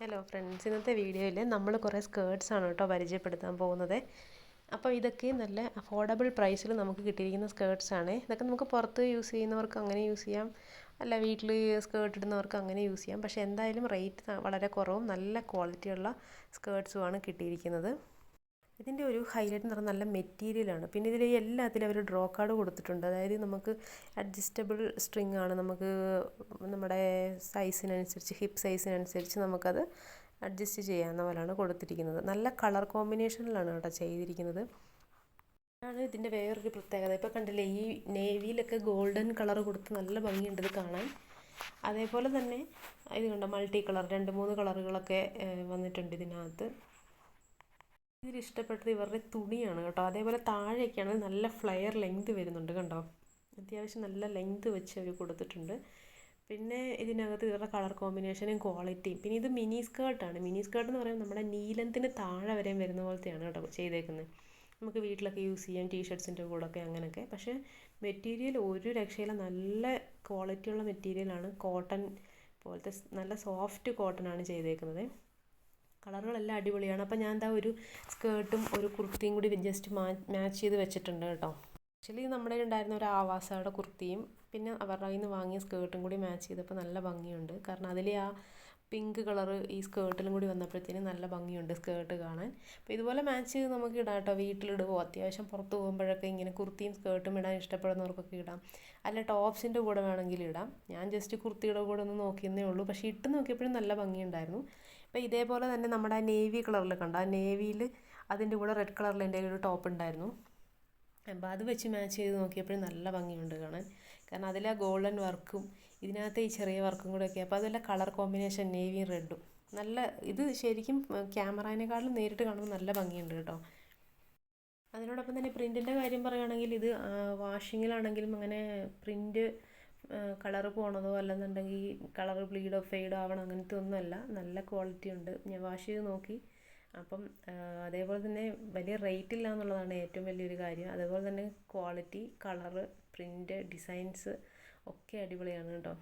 Hello friends ഇന്നത്തെ വീഡിയോയിൽ നമ്മൾ കുറേ സ്കേർട്സ് ആണ് കേട്ടോ പരിചയപ്പെടുത്താൻ പോകുന്നത്. അപ്പോൾ ഇതൊക്കെ നല്ല അഫോർഡബിൾ പ്രൈസിൽ നമുക്ക് കിട്ടിയിരിക്കുന്ന സ്കേർട്സ് ആണ്. ഇതൊക്കെ നമുക്ക് പുറത്ത് യൂസ് ചെയ്യുന്നവർക്ക് അങ്ങനെ യൂസ് ചെയ്യാം. അല്ല വീട്ടിൽ സ്കേർട്ട് ഇടുന്നവർക്ക് അങ്ങനെ യൂസ് ചെയ്യാം. പക്ഷേ എന്തായാലും റേറ്റ് വളരെ കുറവും നല്ല ക്വാളിറ്റിയുള്ള സ്കേർട്സുമാണ് കിട്ടിയിരിക്കുന്നത്. ഇതിന്റെ ഒരു ഹൈലൈറ്റ് എന്ന് പറഞ്ഞാൽ നല്ല മെറ്റീരിയലാണ് പിന്നെ ഇതിൽ എല്ലാത്തിലും അവർ ഡ്രോ കാർഡ് കൊടുത്തിട്ടുണ്ട്. അതായത് നമുക്ക് അഡ്ജസ്റ്റബിൾ സ്ട്രിങ് ആണ്. നമുക്ക് നമ്മുടെ സൈസിനനുസരിച്ച് ഹിപ്പ് സൈസിനനുസരിച്ച് നമുക്കത് അഡ്ജസ്റ്റ് ചെയ്യാവുന്ന പോലെയാണ് കൊടുത്തിരിക്കുന്നത്. നല്ല കളർ കോമ്പിനേഷനിലാണ് കേട്ടോ ചെയ്തിരിക്കുന്നത്. ആണ് ഇതിന്റെ വേറൊരു പ്രത്യേകത. ഇപ്പോൾ കണ്ടില്ലേ ഈ നേവിയിലൊക്കെ ഗോൾഡൻ കളർ കൊടുത്ത് നല്ല ഭംഗിയുണ്ട് ഇത് കാണാൻ. അതേപോലെ തന്നെ ഇത് കണ്ടോ മൾട്ടി കളർ രണ്ട് മൂന്ന് കളറുകളൊക്കെ വന്നിട്ടുണ്ട് ഇതിനകത്ത്. ഇതിൽ ഇഷ്ടപ്പെട്ടത് ഇവരുടെ തുണിയാണ് കേട്ടോ. അതേപോലെ താഴേക്കാണ് നല്ല ഫ്ലെയർ ലെങ്ത് വരുന്നുണ്ട് കണ്ടോ? അത്യാവശ്യം നല്ല ലെങ്ത് വെച്ച് അവർ കൊടുത്തിട്ടുണ്ട്. പിന്നെ ഇതിനകത്ത് ഇവരുടെ കളർ കോമ്പിനേഷനും ക്വാളിറ്റിയും. പിന്നെ ഇത് മിനി സ്കേർട്ടാണ് മിനി സ്കേർട്ട് എന്ന് പറയുമ്പോൾ നമ്മുടെ നീലത്തിന് താഴെ വരെയും വരുന്ന പോലത്തെയാണ് കേട്ടോ ചെയ്തേക്കുന്നത്. നമുക്ക് വീട്ടിലൊക്കെ യൂസ് ചെയ്യാം ടീഷർട്ട്സിന്റെ കൂടെയൊക്കെ അങ്ങനെയൊക്കെ. പക്ഷേ മെറ്റീരിയൽ ഒരു രക്ഷയില്ല. നല്ല ക്വാളിറ്റിയുള്ള മെറ്റീരിയലാണ് കോട്ടൺ പോലത്തെ നല്ല സോഫ്റ്റ് കോട്ടൺ ആണ് ചെയ്തേക്കുന്നത്. കളറുകളെല്ലാം അടിപൊളിയാണ്. അപ്പോൾ ഞാൻ എന്താ ഒരു സ്കേർട്ടും ഒരു കുർത്തിയും കൂടി ജസ്റ്റ് മാച്ച് ചെയ്ത് വെച്ചിട്ടുണ്ട് കേട്ടോ. ആക്ച്വലി നമ്മുടെ ഉണ്ടായിരുന്ന ഒരു ആവാസയുടെ കുർത്തിയും പിന്നെ അവരുടെ കയ്യിൽ നിന്ന് വാങ്ങിയ സ്കേർട്ടും കൂടി മാച്ച് ചെയ്തപ്പോൾ നല്ല ഭംഗിയുണ്ട്. കാരണം അതിലെ ആ പിങ്ക് കളർ ഈ സ്കേർട്ടിലും കൂടി വന്നപ്പോഴത്തേനും നല്ല ഭംഗിയുണ്ട് സ്കേർട്ട് കാണാൻ. അപ്പോൾ ഇതുപോലെ മാച്ച് ചെയ്ത് നമുക്ക് ഇടാം കേട്ടോ. വീട്ടിലിടുമോ അത്യാവശ്യം പുറത്ത് പോകുമ്പോഴൊക്കെ ഇങ്ങനെ കുർത്തിയും സ്കേർട്ടും ഇടാൻ ഇഷ്ടപ്പെടുന്നവർക്കൊക്കെ ഇടാം. അല്ല ടോപ്സിന്റെ കൂടെ വേണമെങ്കിൽ ഇടാം. ഞാൻ ജസ്റ്റ് കുർത്തിയുടെ കൂടെ ഒന്ന് നോക്കിയെന്നേ ഉള്ളൂ. പക്ഷേ ഇട്ട് നോക്കിയപ്പോഴും നല്ല ഭംഗിയുണ്ടായിരുന്നു. അപ്പോൾ ഇതേപോലെ തന്നെ നമ്മുടെ ആ നേവി കളറിൽ കണ്ട? ആ നേവിയിൽ അതിന്റെ കൂടെ റെഡ് കളറിൽ എന്റെ ഒരു ടോപ്പ് ഉണ്ടായിരുന്നു. അപ്പോൾ അത് വെച്ച് മാച്ച് ചെയ്ത് നോക്കിയപ്പോഴും നല്ല ഭംഗിയുണ്ട് കാണാൻ. കാരണം അതിലെ ഗോൾഡൻ വർക്കും ഇതിനകത്തെ ഈ ചെറിയ വർക്കും കൂടെ ഒക്കെ അപ്പോൾ അതെല്ലാം കളർ കോമ്പിനേഷൻ നേവിയും റെഡും നല്ല ഇത് ശരിക്കും ക്യാമറേനേക്കാളും നേരിട്ട് കാണുമ്പോൾ നല്ല ഭംഗിയുണ്ട് കേട്ടോ. അതിനോടൊപ്പം തന്നെ പ്രിന്റിന്റെ കാര്യം പറയുകയാണെങ്കിൽ ഇത് വാഷിങ്ങിലാണെങ്കിലും അങ്ങനെ പ്രിന്റ് കളർ പോണതോ അല്ലെന്നുണ്ടെങ്കിൽ കളർ ബ്ലീഡോ ഫെയ്ഡോ ആവണം അങ്ങനത്തെ ഒന്നുമല്ല. നല്ല ക്വാളിറ്റി ഉണ്ട്. ഞാൻ വാഷ് ചെയ്ത് നോക്കി. അപ്പം അതേപോലെ തന്നെ വലിയ റേറ്റ് ഇല്ല എന്നുള്ളതാണ് ഏറ്റവും വലിയൊരു കാര്യം. അതേപോലെ തന്നെ ക്വാളിറ്റി കളറ് പ്രിന്റ് ഡിസൈൻസ് ഒക്കെ അടിപൊളിയാണ് കേട്ടോ.